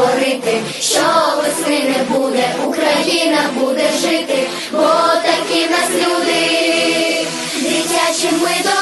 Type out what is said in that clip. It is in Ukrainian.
говорити, що весни не буде, Україна буде жити, бо такі нас люди, дитячі ми до.